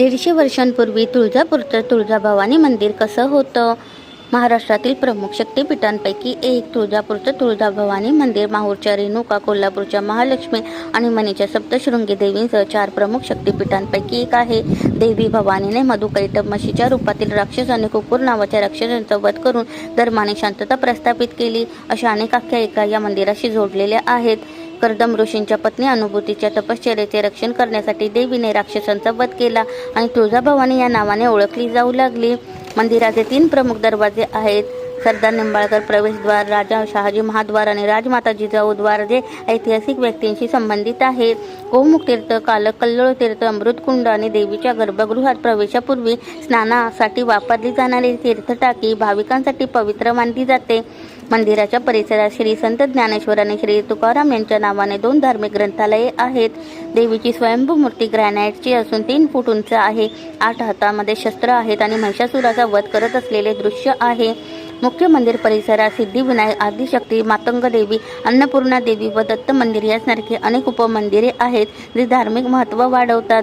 दीडशे वर्षांपूर्वी तुळजापूरचं तुळजाभवानी मंदिर कसं होतं? महाराष्ट्रातील प्रमुख शक्तिपीठांपैकी एक तुळजापूरचं तुळजाभवानी मंदिर माहूरच्या रेणुका कोल्हापूरच्या महालक्ष्मी आणि मनीच्या सप्तशृंगी देवींसह चार प्रमुख शक्तिपीठांपैकी एक आहे. देवी भवानीने मधुकैटभ म्हशीच्या रूपातील राक्षस आणि कुकुर नावाच्या राक्षसांचा वध करून धर्माने शांतता प्रस्थापित केली. अशा अनेक आख्यायिका या मंदिराशी जोडलेल्या आहेत. कर्दम ऋषींच्या पत्नी अनुभूतीच्या तपश्चर्याचे रक्षण करण्यासाठी देवीने राक्षसांचा वध केला आणि तुळजाभवानी या नावाने ओळखली जाऊ लागली. मंदिराचे तीन प्रमुख दरवाजे आहेत. सरदार निंबाळकर प्रवेशद्वार राजा शहाजी महाद्वार आणि राजमाता जिजाऊद्वार जे ऐतिहासिक व्यक्तींशी संबंधित आहेत गोमुख तीर्थ कालक कल्लोळ तीर्थ अमृतकुंड आणि देवीच्या गर्भगृहात प्रवेशापूर्वी स्नानासाठी वापरली जाणारी तीर्थटाकी भाविकांसाठी पवित्र मानली जाते. मंदिराच्या परिसरात श्री संत ज्ञानेश्वर आणि श्री तुकाराम यांच्या नावाने दोन धार्मिक ग्रंथालये आहेत. देवीची स्वयंभू मूर्ती ग्रॅनाईटची असून तीन फूट उंच आहे. आठ हातामध्ये शस्त्र आहेत आणि महिषासुराचा वध करत असलेले दृश्य आहे. मुख्य मंदिर परिसरात सिद्धिविनायक आदिशक्ती मातंग देवी अन्नपूर्णा देवी व दत्त मंदिर यासारखे अनेक उपमंदिरे आहेत जे धार्मिक महत्त्व वाढवतात.